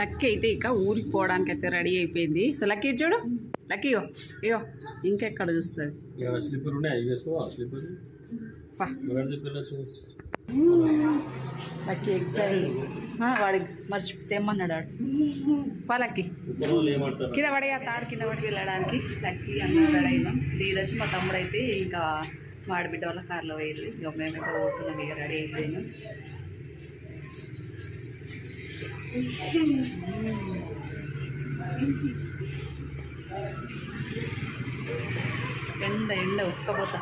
Lucky అయితే ఇక ఊరికి పోవడానికి అయితే రెడీ అయిపోయింది. సో లక్కీ చూడు. లక్కీ ఇగో ఇగో ఇంకెక్కడ చూస్తుంది? లక్కీ ఎగ్జైట్ వాడికి మర్చి తెమ్మన్నాడు వాడు. పా లక్కీ. కింద పడి ఆ తాడు కింద పడి వెళ్ళడానికి లక్కీ అన్న రెడీ అయినాం దీదొచ్చి మా తమ్ముడు అయితే ఇంకా వాడి బిడ్డ వాళ్ళ కార్లో పోయింది ఇక మేమైతే పోతున్నాం ఇక రెడీ అయిపోయినాం. ఎండ ఎండ ఉక్కపోతా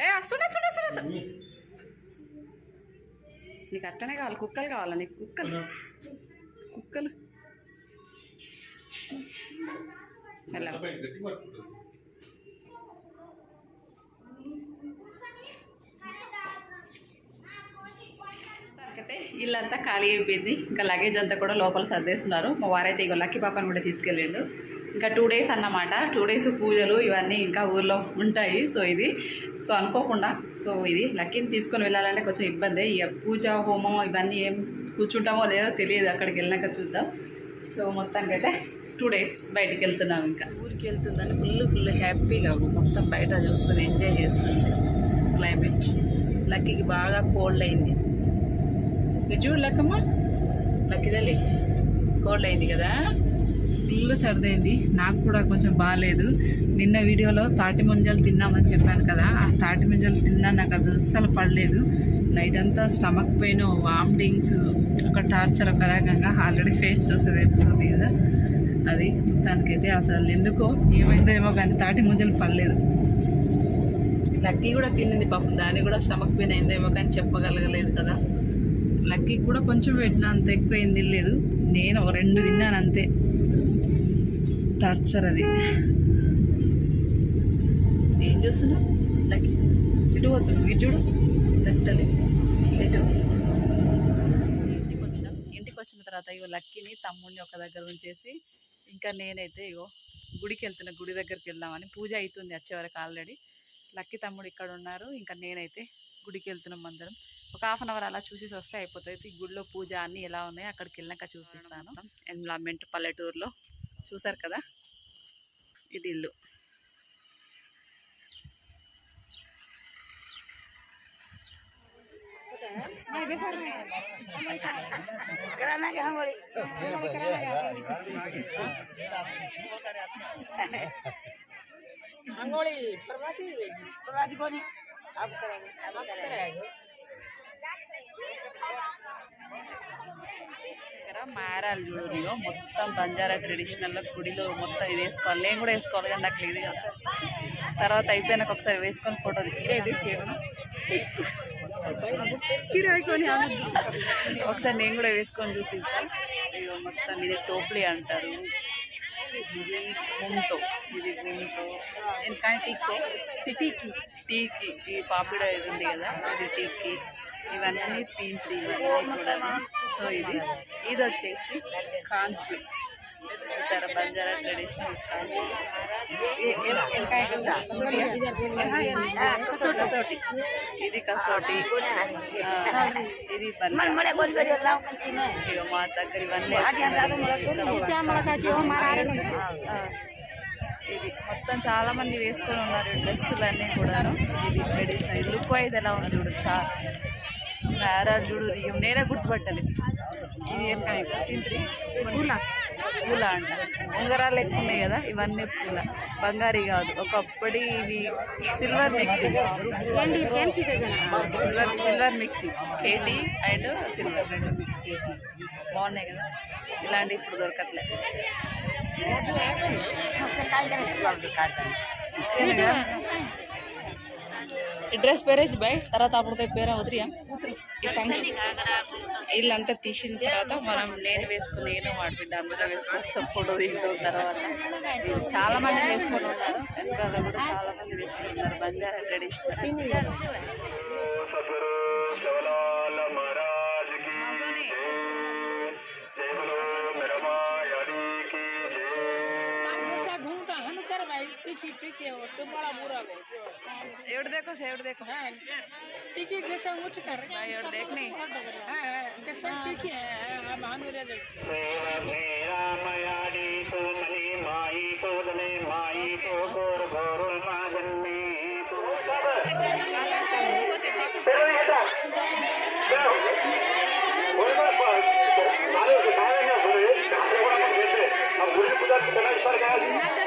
ఏ వస్తుండే వస్తుండే వస్తుండే నీకు అట్లనే కావాలి కుక్కలు కావాలా నీకు? కుక్కలు. కుక్కలు. ఎలా ఇల్లంతా ఖాళీ అయిపోయింది. ఇంకా లగేజ్ అంతా కూడా లోపల సర్దేస్తున్నారు. మా వారైతే ఇక లక్కీ పాపని కూడా తీసుకెళ్ళిండు. ఇంకా టూ డేస్ అన్నమాట. టూ డేస్ పూజలు ఇవన్నీ ఇంకా ఊర్లో ఉంటాయి. సో ఇది. సో అనుకోకుండా సో ఇది. లక్కీని తీసుకొని వెళ్ళాలంటే కొంచెం ఇబ్బంది. ఇక పూజ హోమం ఇవన్నీ ఏం కూర్చుంటామో లేదో తెలియదు. అక్కడికి వెళ్ళినాక చూద్దాం. సో మొత్తానికి అయితే టూ డేస్ బయటికి వెళ్తున్నాం ఇంకా. ఊరికి వెళ్తుందని ఫుల్ ఫుల్ హ్యాపీగా మొత్తం బయట చూస్తుంది ఎంజాయ్ చేస్తుంది. క్లైమేట్ లక్కీకి బాగా కోల్డ్ అయింది. చూడు లక్కమ్మ లక్కిదల్లి కోల్డ్ అయింది కదా? ఫుల్ సర్దైంది. నాకు కూడా కొంచెం బాగాలేదు నిన్న వీడియోలో తాటి ముంజలు తిన్నామని చెప్పాను కదా ఆ తాటి ముంజలు తిన్నా నాకు అది అస్సలు పడలేదు. నైట్ అంతా స్టమక్ పెయిన్ వామిటింగ్స్ ఒక టార్చర్ ఒక రకంగా ఆల్రెడీ ఫేస్ చేస్తే తెలుస్తుంది కదా. అది దానికైతే అసలు ఎందుకో ఏమైందో ఏమో కానీ తాటి ముంజలు పడలేదు. లక్కీ కూడా తిన్నింది పాపం దాన్ని కూడా స్టమక్ పెయిన్ అయిందో ఏమో కానీ చెప్పగలగలేదు కదా. లక్కీ కూడా కొంచెం పెట్టిన అంత ఎక్కువ ఏం తినలేదు. నేను ఒక రెండు తిన్నాను అంతే. టార్చర్ అది. ఏం చూస్తున్నావు? లక్కీ. ఇటు పోతున్నావు? ఇటు చూడు. లెక్కలి ఇటు ఇంటికి వచ్చినాం ఇంటికి వచ్చిన తర్వాత ఇగో లక్కీని తమ్ముడిని ఒక దగ్గర ఉంచేసి ఇంకా నేనైతే ఇగో గుడికి వెళ్తున్నా గుడి దగ్గరికి వెళ్దామని పూజ అవుతుంది వచ్చేవరకు ఆల్రెడీ. లక్కీ తమ్ముడు ఇక్కడ ఉన్నారు. ఇంకా నేనైతే గుడికి వెళ్తున్నాం అందరం. ఒక హాఫ్ అన్ అవర్ అలా చూసేసి వస్తే అయిపోతుంది. గుడిలో పూజ అన్నీ ఎలా ఉన్నాయి అక్కడికి వెళ్ళాక చూపిస్తాను. ఎన్విరాన్మెంట్ పల్లెటూరులో. చూసారు కదా? ఇది ఇల్లు. అంగోళి ప్రవాసి ప్రవాసి కొని आप करेंगे आप करेंगे దగ్గర మారాలు చూడనియో మొత్తం బంజారా ట్రెడిషనల్లో గుడిలో మొత్తం ఇది వేసుకోవాలి నేను కూడా వేసుకోవాలి కానీ నాకు లేదు కదా తర్వాత అయిపోయినాక ఒకసారి వేసుకొని ఫోటో దిగేది ఒకసారి నేను కూడా వేసుకొని చూపిస్తాను ఇదిగో మొత్తం ఇది టోప్లీ అంటారు ఇది ఇది గుంతో ఎందుకంటే టీకో టీకి టీకి ఈ పాపిడ ఇది ఉంది కదా ఇది టీకి. ఇవన్నీ పీంట్లు ఇవన్నీ కూడా. సో ఇది ఇది వచ్చేసి కాన్స్వీట్ చేస్తారు బంజారా ట్రెడిషనల్ మొత్తం చాలా మంది వేసుకొని ఉన్నారు డ్రెస్సులన్నీ కూడా ఇది ట్రెడిషనల్ లుక్ వైజ్ ఎలా ఉంది చూడు చాలా నారా చూడు నేనే గుర్తుపట్టాలి ఇది ఏం కాయ పూల అంట. ఉంగరాలు ఎక్కువ ఉన్నాయి కదా ఇవన్నీ పూల. బంగారీ కాదు ఒకప్పటి ఇది సిల్వర్ చీజేనా సిల్వర్ సిల్వర్ మిక్సింగ్ కేటీ అండ్ సిల్వర్ రెండు మిక్స్ చేసి బాగున్నాయి కదా ఇలాంటి ఇప్పుడు దొరకట్లేదు ಈ ಡ್ರೆಸ್ ಬೇರೆ ಬೈ ತರಾ తాపడితే పేరే వదిలియా? ఈ ఫంక్షన్ వీళ్ళంతా తీసిన తర్వాత మనం నేను వేసుకుని నేను వాడిపిడ్డ అందరూ వేసుకుని సో ఫోటో దిగిన తర్వాత. చాలా మంది వేసుకుని ఉన్నారు. వెనకాల చాలా మంది వేసుకుని ఉన్నారు. బంగారం ట్రెడిషనల్ ಟಿಕಿ ಟಿಕಿ ಒಟ್ಟು ಭಾಳ ಬೂರಾಗ ಎರಡು ದೇಖೋ ಸರ್ ಎರಡು ದೇಖೋ ಹಾಂ ಟಿಕಿ ಗಸ ಮುಚ್ಕಾರ ಎರಡು ದೇಖನಿ ಗಸ ಟಿಕಿ ಮಾನವರೇ मेरामयाडी सोमली माई कोदले माई को तो गोर गोरुल मागन में चलो ये था जाओ बोल बोल मालूम है ना बोले अब गुरु पूजा करना स्टार्ट कर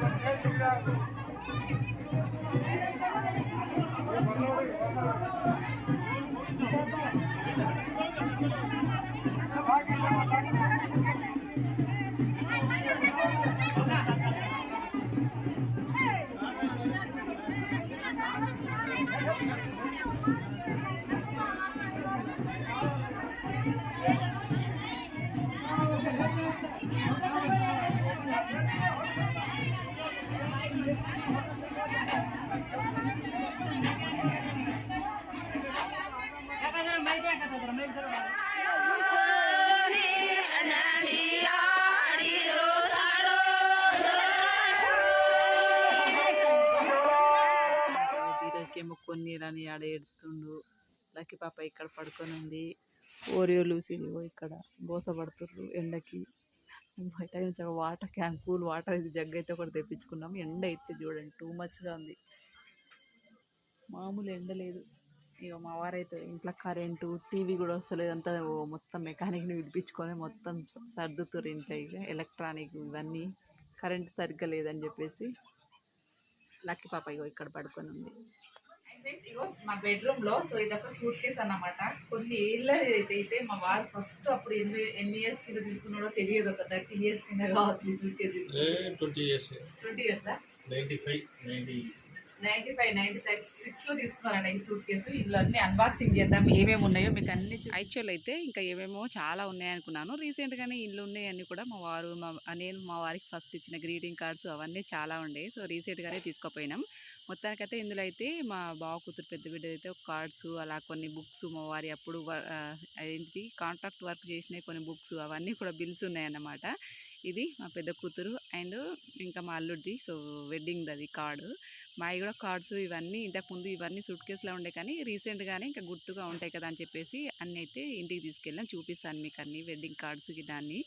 Hey! ధీరజ్కేమో కొన్ని రాని ఆడ ఎడుతుండు లక్కీ పాప ఇక్కడ పడుకొని ఉంది. ఓరియో లూసీలు ఇక్కడ బోస పడుతుండ్రు ఎండకి. బయట నుంచి ఒక వాటర్ క్యాన్ కూల్ వాటర్ ఇది జగ్ అయితే ఒకటి తెప్పించుకున్నాం ఎండ అయితే చూడండి టూ మచ్గా ఉంది. మామూలు ఎండ లేదు. ఇక మా వారైతే ఇంట్లో కరెంటు టీవీ కూడా వస్తలేదు. అంతా మొత్తం మెకానిక్ని పిలిపించుకొని మొత్తం స- సర్దుతుర్రు ఇంట్లో ఇక ఎలక్ట్రానిక్ ఇవన్నీ కరెంట్ సరిగ్గా లేదని చెప్పేసి లక్కీ పాప ఇగో ఇక్కడ పడుకొని ఉంది. ఇగో మా బెడ్రూమ్లో సో ఇది ఒక సూట్ కేస్ అన్నమాట. కొన్ని ఏళ్ళ అయితే అయితే మా వారు ఫస్ట్ అప్పుడు ఎన్ని ఎన్ని ఇయర్స్ కింద తీసుకున్నాడో తెలియదు. ఒక థర్టీ ఇయర్స్ కింద కావచ్చు suitcase twenty years twenty years ninety five ninety ninety five ninety సిక్స్లో తీసుకున్నారండి ఈ సూట్ కేసు ఇందులో అన్ని అన్బాక్సింగ్ చేద్దాం ఏమేమి ఉన్నాయో మీకు అన్ని యాక్చువల్ అయితే ఇంకా ఏమేమో చాలా ఉన్నాయి అనుకున్నాను. రీసెంట్ ఇల్లు ఉన్నాయి కూడా. మా వారు మా నేను మా వారికి ఫస్ట్ ఇచ్చిన గ్రీటింగ్ కార్డ్స్ అవన్నీ చాలా ఉండే. సో రీసెంట్గానే తీసుకుపోయినాం. మొత్తానికైతే ఇందులో అయితే మా బావ కూతురు పెద్ద బిడ్డ అయితే కార్డ్స్ అలా కొన్ని బుక్స్ మా వారి అప్పుడు వ- ఏంటి కాంట్రాక్ట్ వర్క్ చేసిన కొన్ని బుక్స్ అవన్నీ కూడా బిల్స్ ఉన్నాయన్నమాట. ఇది మా పెద్ద కూతురు అండ్ ఇంకా మా అల్లుడిది సో వెడ్డింగ్ది అది కార్డు. మావి కూడా కార్డ్స్ ఇవన్నీ ఇంతకుముందు ఇవన్నీ సూట్ కేసులో ఉండే కానీ రీసెంట్గానే ఇంకా గుర్తుగా ఉంటాయి కదా అని చెప్పేసి అన్నీ అయితే ఇంటికి తీసుకెళ్ళాం చూపిస్తాను మీకు అన్ని వెడ్డింగ్ కార్డ్స్ దాన్ని.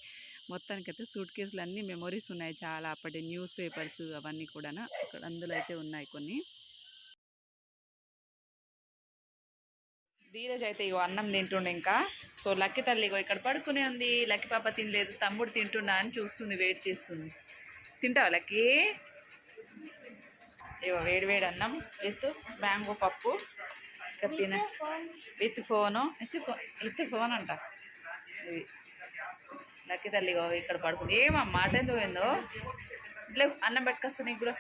మొత్తానికైతే సూట్ కేసులు అన్ని మెమొరీస్ ఉన్నాయి చాలా అప్పటి న్యూస్ పేపర్స్ అవన్నీ కూడా అక్కడ అందులో అయితే ఉన్నాయి కొన్ని. ధీరజ్ అయితే ఇగో అన్నం తింటుండే ఇంకా. సో లక్కి తల్లి ఇగో ఇక్కడ పడుకునే ఉంది. లక్కీ పాప తినలేదు. తమ్ముడు తింటున్నా అని చూస్తుంది వెయిట్ చేస్తుంది. తింటావా లక్కి? ఇగో వేడి వేడి అన్నం. విత్ మ్యాంగో పప్పు. ఇంకా తిన with phone. With phone with phone అంట ఇది లక్కీ తల్లి ఇక్కడ పడుకుంది ఏమమ్మా మాట పోయిందో? ఇట్లా అన్నం పెట్టుకొస్తా నీకు కూడా.